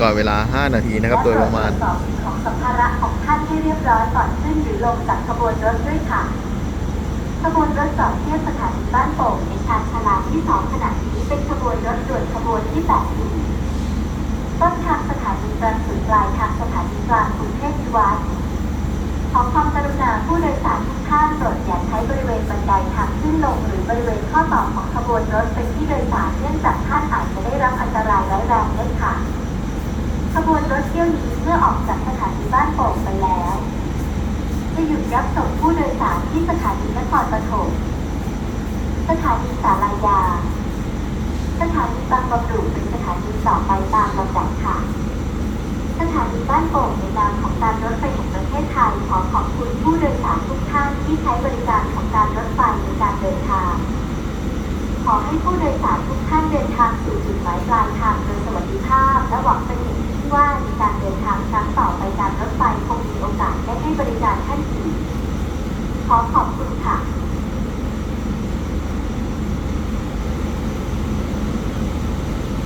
ก่อนเวลา 5 นาทีนะครับ โดยประมาณของสัมภาระของท่านให้เรียบร้อยก่อนขึ้นหรือลงจากขบวนรถด้วยค่ะขบวนรถจอดเทียบสถานีบ้านโป่งในชานชาลาที่สองขณะนี้เป็นขบวนรถด่วนขบวนที่แปดต้นทางสถานีตรังสุดปลายทางสถานีกลางกรุงเทพพิวัตรขอความกรุณาผู้โดยสารทุกท่านโปรดอย่าใช้บริเวณบันไดทางขึ้นลงหรือบริเวณข้อต่อของขบวนรถเป็นที่โดยสารเนื่องจาก ขบวนรถเที่ยวนี้เมื่อออกจากสถานีบ้านโป่งไปแล้ว จะหยุดรับส่งผู้โดยสารที่สถานีนครปฐม สถานีสารายา สถานีบางบำรุงเป็นสถานีต่อไปตามลำดับค่ะ สถานีบ้านโป่งในนามของการรถไฟแห่งประเทศไทยขอขอบคุณผู้โดยสารทุกท่านที่ใช้บริการของการรถไฟในการเดินทาง ขอให้ผู้โดยสารทุกท่านเดินทางสู่จุดหมายปลายทางโดยสวัสดิภาพและหวัง บริการท่านอีกขอขอบคุณค่ะ